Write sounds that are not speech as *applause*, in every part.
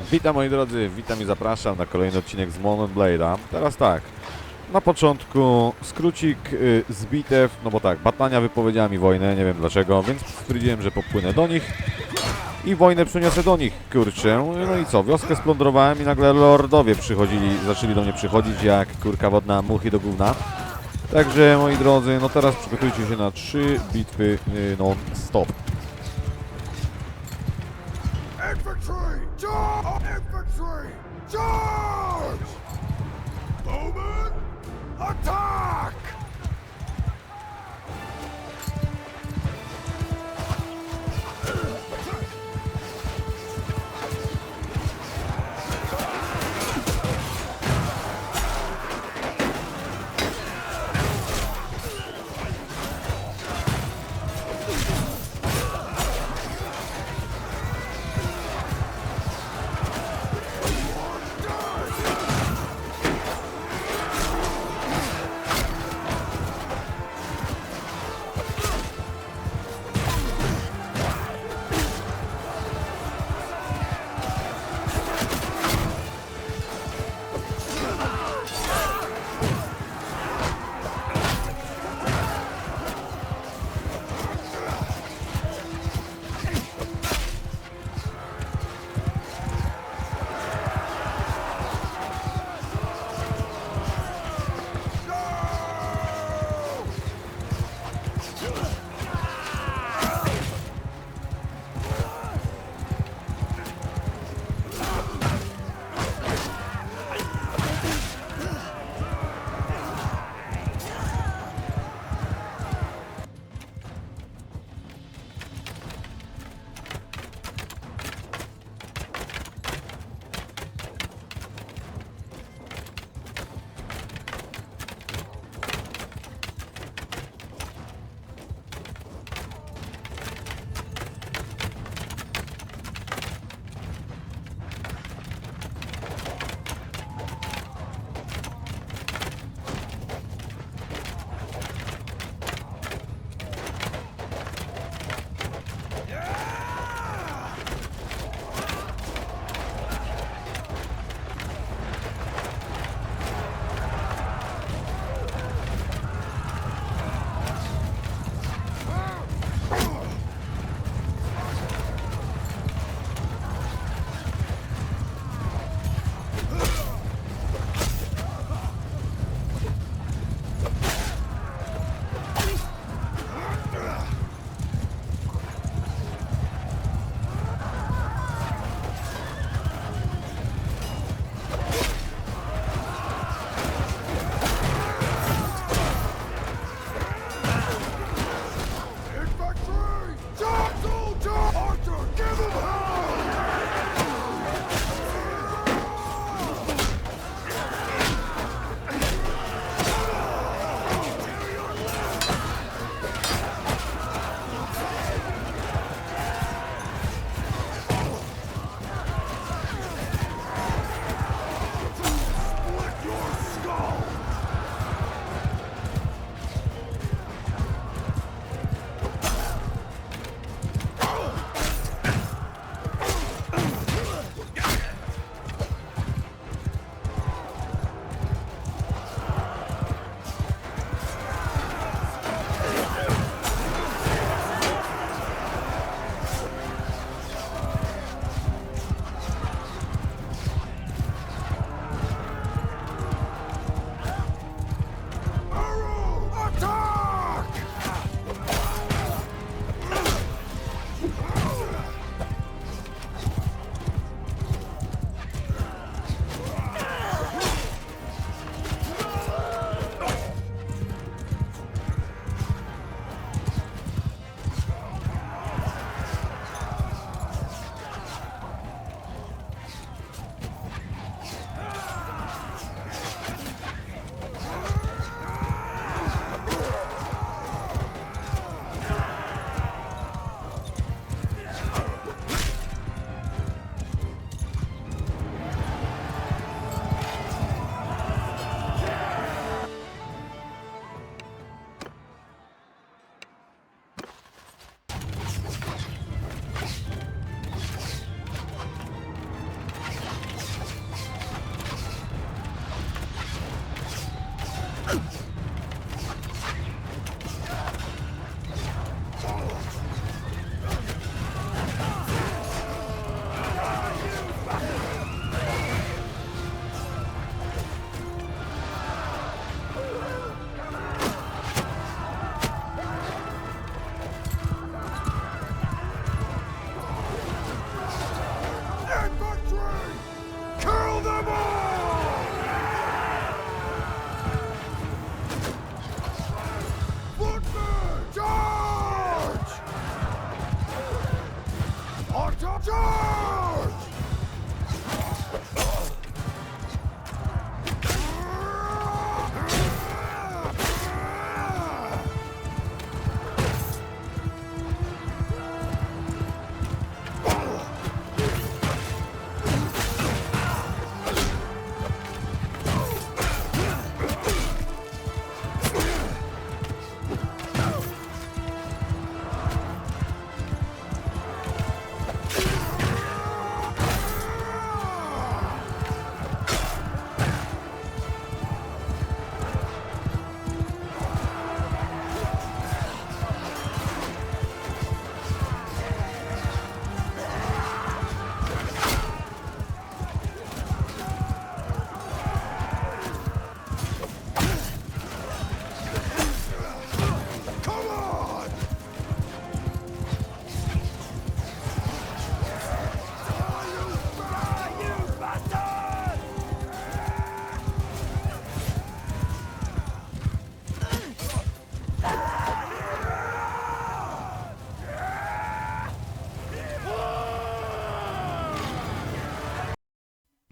Witam moi drodzy, witam i zapraszam na kolejny odcinek z Monon Blade'a. Teraz tak, na początku skrócik y, z bitew, no bo tak, Batania wypowiedziała mi wojnę, nie wiem dlaczego, więc stwierdziłem, że popłynę do nich i wojnę przyniosę do nich, kurczę. No i co, wioskę splądrowałem i nagle lordowie przychodzili, zaczęli do mnie przychodzić jak kurka wodna, muchy do gówna. Także moi drodzy, no teraz przygotujcie się na trzy bitwy y, non-stop. Charge! Infantry! Charge! Bowman! Attack!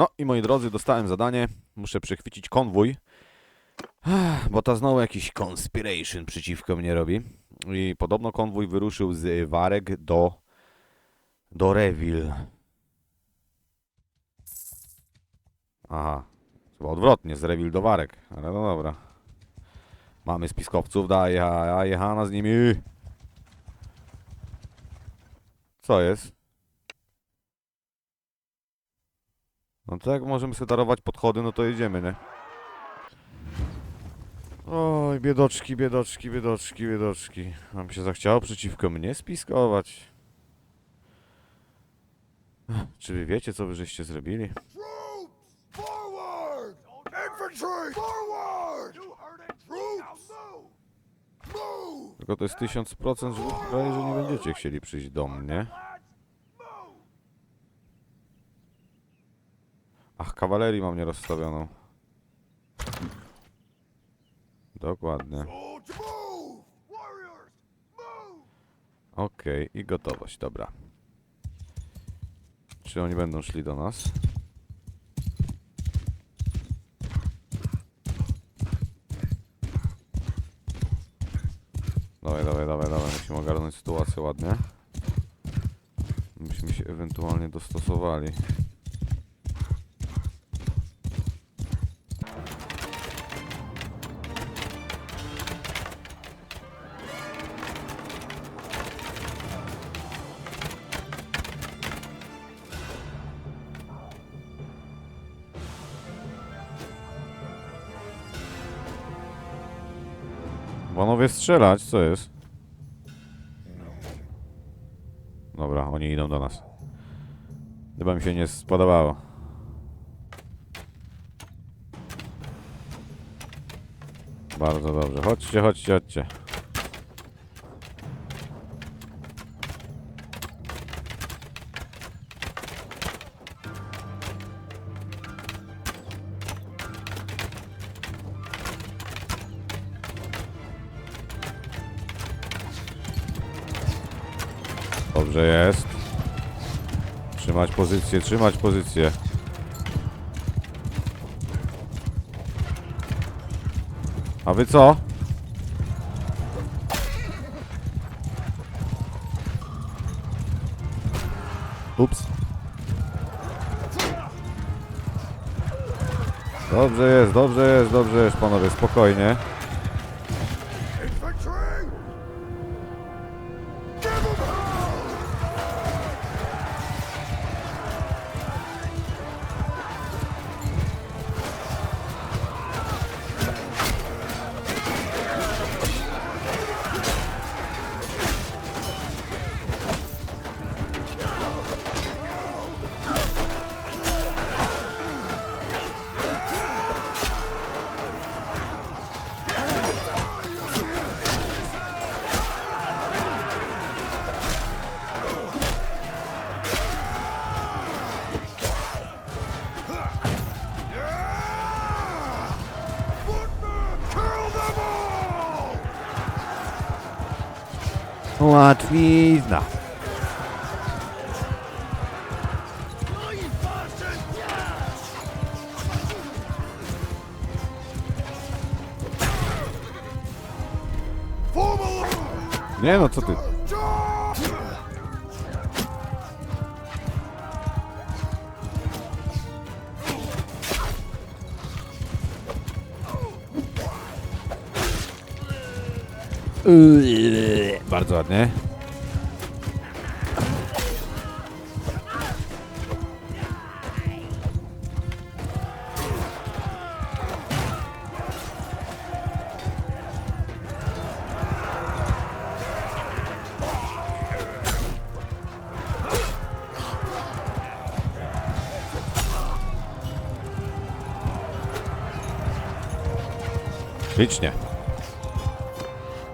No i moi drodzy, dostałem zadanie. Muszę przechwycić konwój. Bo ta znowu jakiś conspiration przeciwko mnie robi. I podobno konwój wyruszył z Warek do do Revil. Aha. Chyba odwrotnie, z Revil do Warek. Ale no dobra. Mamy spiskowców, daj, ja jechana z nimi. Co jest? No to jak możemy sobie darować podchody, no to jedziemy, nie? Oj, biedoczki, biedoczki, biedoczki, biedoczki. Mam się zachciało przeciwko mnie spiskować. Czy wy wiecie, co wy żeście zrobili? Tylko to jest 1000%, że że nie będziecie chcieli przyjść do mnie. Ach, kawalerii mam nierozstawioną. Dokładnie. Okej, i gotowość, dobra. Czy oni będą szli do nas? Dawaj, dawaj, dawaj, dawaj, musimy ogarnąć sytuację ładnie. Byśmy się ewentualnie dostosowali. Panowie strzelać, co jest? Dobra, oni idą do nas. Chyba mi się nie spodobało. Bardzo dobrze. Chodźcie, chodźcie, chodźcie. Dobrze jest. Trzymać pozycję, trzymać pozycję. A wy co? Ups. Dobrze jest, dobrze jest, dobrze jest, panowie, spokojnie. Łatwizna. Nie no, co ty? Charge! Bardzo ładnie. Ślicznie.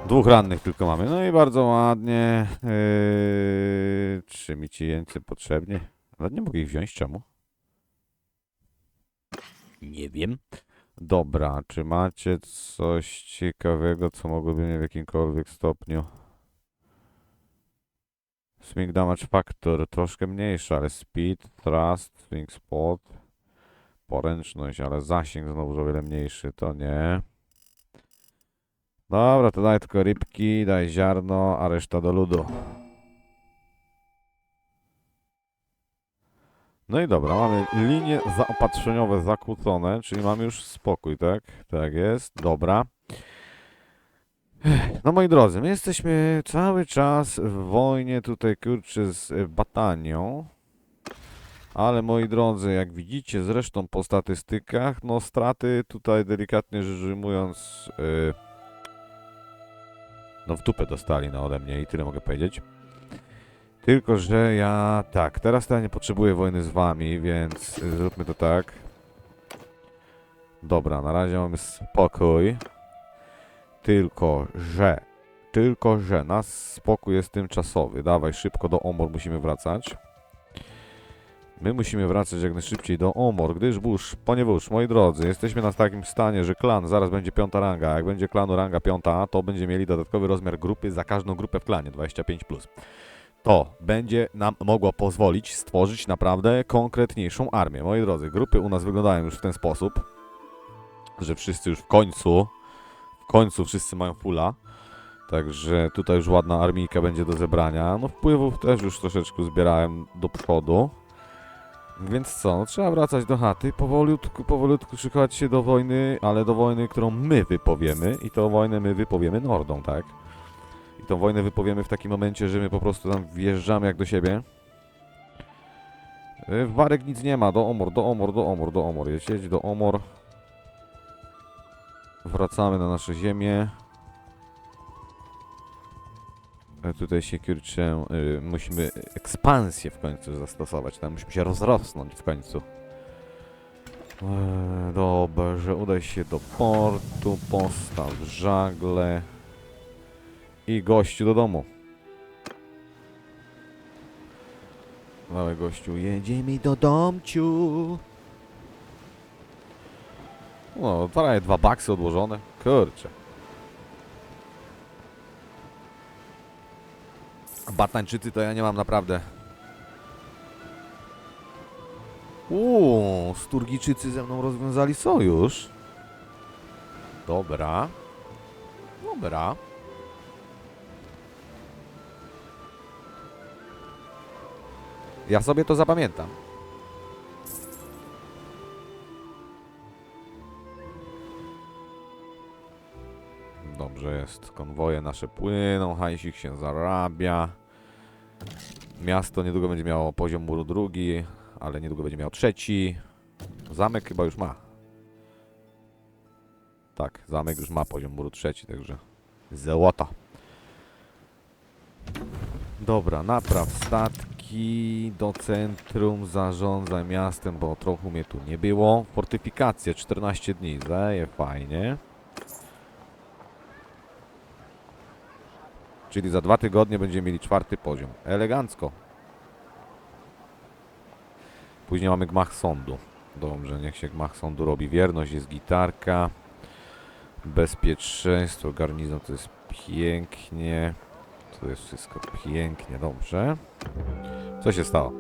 Dwóch rannych tylko mamy. No i bardzo ładnie. Yy, czy mi ci jeńcy potrzebni? Ale nie mogę ich wziąć. Czemu? Nie wiem. Dobra, czy macie coś ciekawego, co mogłoby mnie w jakimkolwiek stopniu... Swing damage factor troszkę mniejszy, ale speed, thrust, swing spot. poręczność, ale zasięg znowu o wiele mniejszy, to nie. Dobra, to daj tylko rybki, daj ziarno, a reszta do ludu. No i dobra, mamy linie zaopatrzeniowe zakłócone, czyli mamy już spokój, tak? Tak jest, dobra. No moi drodzy, my jesteśmy cały czas w wojnie tutaj, kurczę, z Batanią. Ale moi drodzy, jak widzicie zresztą po statystykach, no straty tutaj delikatnie rzecz ujmując, yy, no w dupę dostali no ode mnie i tyle mogę powiedzieć. Tylko, że ja, tak, teraz ja nie potrzebuję wojny z wami, więc zróbmy to tak. Dobra, na razie mamy spokój. Tylko, że, tylko, że nasz spokój jest tymczasowy. Dawaj, szybko do Omor musimy wracać. My musimy wracać jak najszybciej do Omor, gdyż burz, ponieważ, moi drodzy, jesteśmy na takim stanie, że klan zaraz będzie piąta ranga. Jak będzie klanu ranga piąta, to będzie mieli dodatkowy rozmiar grupy za każdą grupę w klanie, 25+. Plus. To będzie nam mogło pozwolić stworzyć naprawdę konkretniejszą armię. Moi drodzy, grupy u nas wyglądają już w ten sposób, że wszyscy już w końcu, w końcu wszyscy mają fulla. Także tutaj już ładna armijka będzie do zebrania. No wpływów też już troszeczkę zbierałem do przodu. Więc co, no, trzeba wracać do chaty, powolutku, powolutku szykować się do wojny, ale do wojny, którą my wypowiemy i tą wojnę my wypowiemy Nordą, tak? I tą wojnę wypowiemy w takim momencie, że my po prostu tam wjeżdżamy jak do siebie. Y, Warek nic nie ma, do Omor, do Omor, do Omor, do Omor, jedź, jedź do Omor. Wracamy na nasze ziemię. Tutaj się kurczę, y, musimy ekspansję w końcu zastosować, tam musimy się rozrosnąć w końcu. E, Dobrze, udaj się do portu, postaw żagle i gościu do domu. Małe gościu, jedziemy do domciu. No, prawie dwa baksy odłożone. Kurczę. Batańczycy to ja nie mam naprawdę. Uuu, Sturgiczycy ze mną rozwiązali sojusz. Dobra. Dobra. Ja sobie to zapamiętam. Dobrze jest. Konwoje nasze płyną, hajsik się zarabia. Miasto niedługo będzie miało poziom muru drugi, ale niedługo będzie miało trzeci. Zamek chyba już ma. Tak, zamek już ma poziom muru trzeci, także złota. Dobra, napraw statki do centrum, zarządzaj miastem, bo trochę mnie tu nie było. Fortyfikacje 14 dni, daje fajnie. Czyli za dwa tygodnie będziemy mieli czwarty poziom. Elegancko. Później mamy gmach sądu. Dobrze, niech się gmach sądu robi. Wierność jest gitarka. Bezpieczeństwo, garnizon to jest pięknie. To jest wszystko pięknie, dobrze. Co się stało?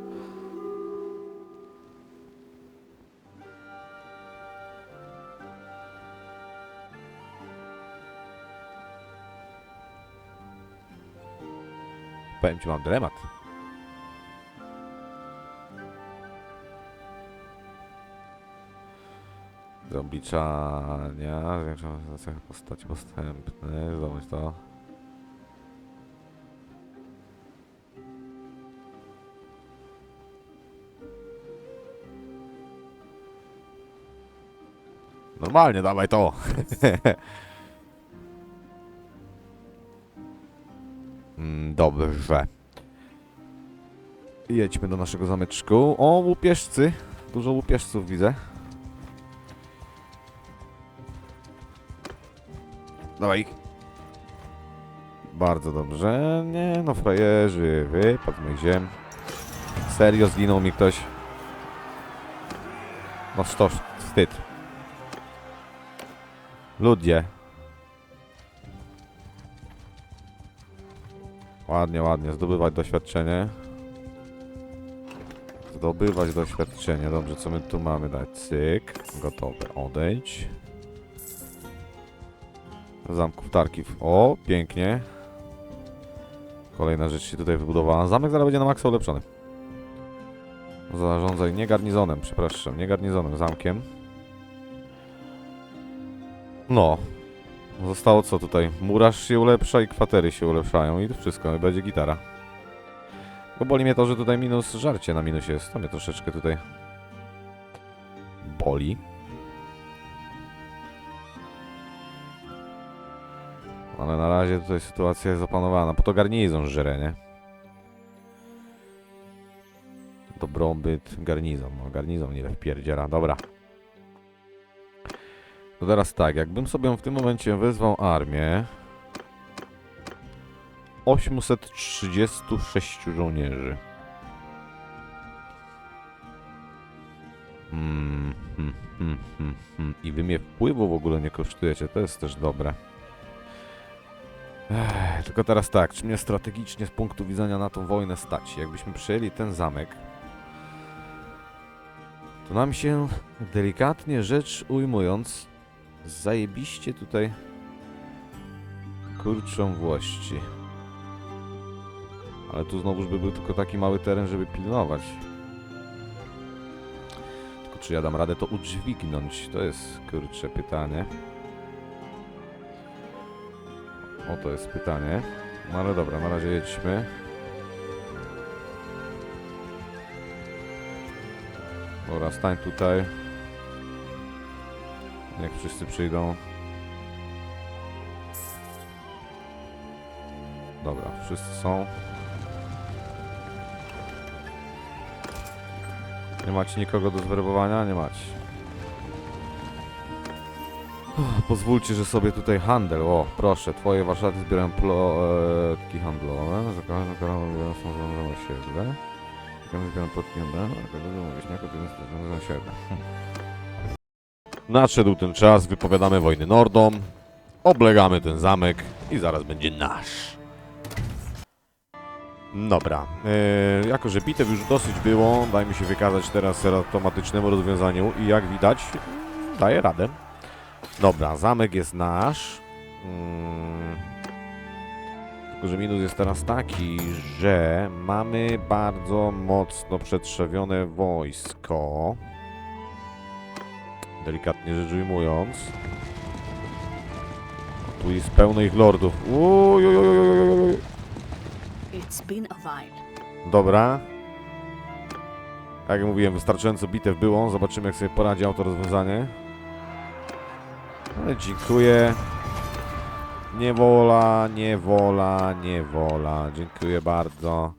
Powiem ci, mam dylemat. Do obliczania, cechy postaci postępnych, zobacz to. Normalnie, dawaj to. *laughs* Dobrze. Jedźmy do naszego zameczku. O, łupieżcy. Dużo łupieżców widzę. Dawaj. Bardzo dobrze. Nie no, frajerzy. Wypadł moich ziem. Serio zginął mi ktoś. No to wstyd. Ludzie. Ładnie, ładnie. Zdobywać doświadczenie. Zdobywać doświadczenie. Dobrze, co my tu mamy dać? Cyk. Gotowe. Odejdź. Zamków Tarkiw. O, pięknie. Kolejna rzecz się tutaj wybudowała. Zamek zaraz będzie na maksa ulepszony. Zarządzaj nie garnizonem, przepraszam, nie garnizonem, zamkiem. No. Zostało co tutaj? Murarz się ulepsza i kwatery się ulepszają i to wszystko, i będzie gitara. Bo boli mnie to, że tutaj minus żarcie na minusie jest. To mnie troszeczkę tutaj boli. Ale na razie tutaj sytuacja jest opanowana. Po to garnizon żre, nie? Dobrobyt, garnizon. No, garnizon ile wpierdziera. Dobra. To teraz tak, jakbym sobie w tym momencie wezwał armię 836 żołnierzy. Hmm, hmm, hmm, hmm, hmm. I wy mnie wpływu w ogóle nie kosztujecie, to jest też dobre. Ech, tylko teraz tak, czy mnie strategicznie z punktu widzenia na tą wojnę stać? Jakbyśmy przejęli ten zamek, to nam się delikatnie rzecz ujmując zajebiście tutaj kurczą włości. Ale tu znowuż by był tylko taki mały teren, żeby pilnować. Tylko czy ja dam radę to udźwignąć? To jest kurcze pytanie. O to jest pytanie. No ale dobra, na razie jedźmy. Dobra, stań tutaj. Niech wszyscy przyjdą. Dobra, wszyscy są. Nie macie nikogo do zwerbowania? Nie macie. Pozwólcie, że sobie tutaj handel. O, proszę, twoje warsztaty zbierają plotki handlowe. Za każdą karą są. Każdy zbierają plotki handlowe. A wieśniaków to jest zarządzone osiedle. Nadszedł ten czas, wypowiadamy wojny Nordom, oblegamy ten zamek i zaraz będzie nasz. Dobra, yy, jako że bitew już dosyć było, dajmy się wykazać teraz automatycznemu rozwiązaniu i jak widać, daje radę. Dobra, zamek jest nasz. Mm. Tylko, że minus jest teraz taki, że mamy bardzo mocno przetrzewione wojsko. Delikatnie rzecz ujmując. Tu jest pełno ich lordów. Uj, uj, uj, uj, uj, uj, uj. It's been a while. Dobra. Jak mówiłem, wystarczająco bitew było. Zobaczymy, jak sobie poradzi auto rozwiązanie. Ale dziękuję. Niewola, niewola, niewola. Dziękuję bardzo.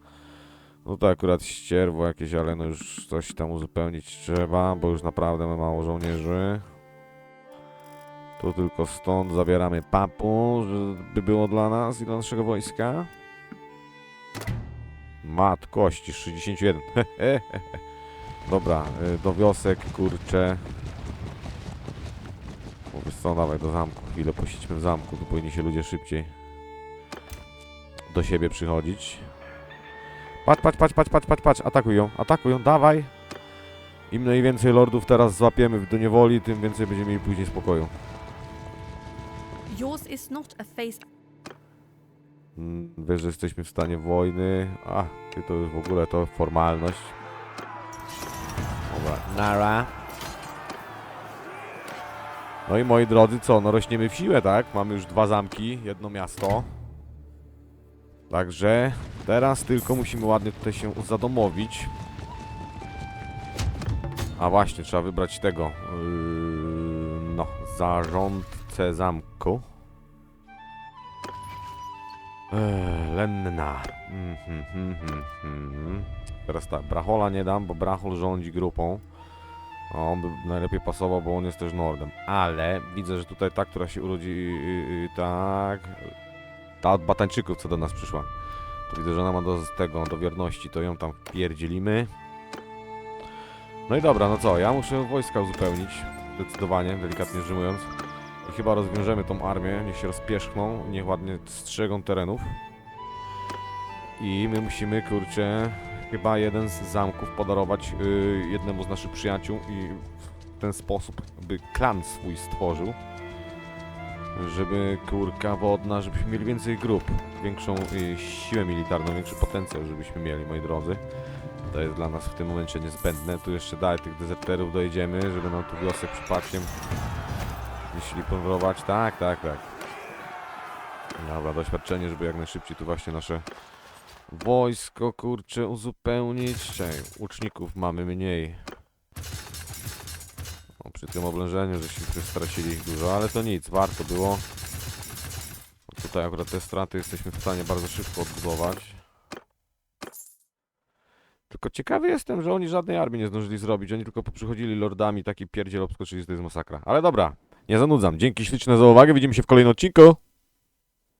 No to akurat ścierwo jakieś, ale no już coś tam uzupełnić trzeba, bo już naprawdę mamy mało żołnierzy. Tu tylko stąd zabieramy papu, żeby było dla nas i dla naszego wojska. Mat kości 61. Dobra, y, do wiosek, kurczę. Wiesz co, dawaj do zamku. Chwilę posiedźmy w zamku, tu powinni się ludzie szybciej do siebie przychodzić. Patrz, patrz, patrz, patrz, patrz, patrz, patrz, atakuj ją, atakuj ją, dawaj. Im najwięcej lordów teraz złapiemy do niewoli, tym więcej będziemy mieli później spokoju. Yours is not a face. Mm, Wiesz, że jesteśmy w stanie wojny. A, ty to już w ogóle to formalność. Dobra, nara. No i moi drodzy, co? No rośniemy w siłę, tak? Mamy już dwa zamki, jedno miasto. Także teraz tylko musimy ładnie tutaj się zadomowić. A właśnie, trzeba wybrać tego. Yy, no, zarządcę zamku. Eee, Lenna. Mhm, mhm, mhm. Teraz tak, Brachola nie dam, bo Brachol rządzi grupą. A on by najlepiej pasował, bo on jest też Nordem. Ale widzę, że tutaj ta, która się urodzi, yy, yy, tak... Ta od batańczyków, co do nas przyszła. To widzę, że ona ma do tego, do wierności, to ją tam pierdzielimy. No i dobra, no co, ja muszę wojska uzupełnić. Zdecydowanie, delikatnie rzecz ujmując. I chyba rozwiążemy tą armię, niech się rozpieszkną, niech ładnie strzegą terenów. I my musimy, kurczę, chyba jeden z zamków podarować y, jednemu z naszych przyjaciół i w ten sposób by klan swój stworzył. Żeby kurka wodna, żebyśmy mieli więcej grup, większą y, siłę militarną, większy potencjał, żebyśmy mieli, moi drodzy. To jest dla nas w tym momencie niezbędne. Tu jeszcze dalej tych dezerterów dojedziemy, żeby nam tu wiosek przypadkiem jeśli powrować. Tak, tak, tak. Dobra, doświadczenie, żeby jak najszybciej tu właśnie nasze wojsko, kurczę, uzupełnić. Czekaj, łuczników mamy mniej. Przy tym oblężeniu, żeśmy stracili ich dużo, ale to nic, warto było. Tutaj akurat te straty jesteśmy w stanie bardzo szybko odbudować. Tylko ciekawy jestem, że oni żadnej armii nie zdążyli zrobić. Oni tylko poprzychodzili lordami, taki pierdziel obskoczyli, to jest masakra. Ale dobra, nie zanudzam. Dzięki śliczne za uwagę. Widzimy się w kolejnym odcinku.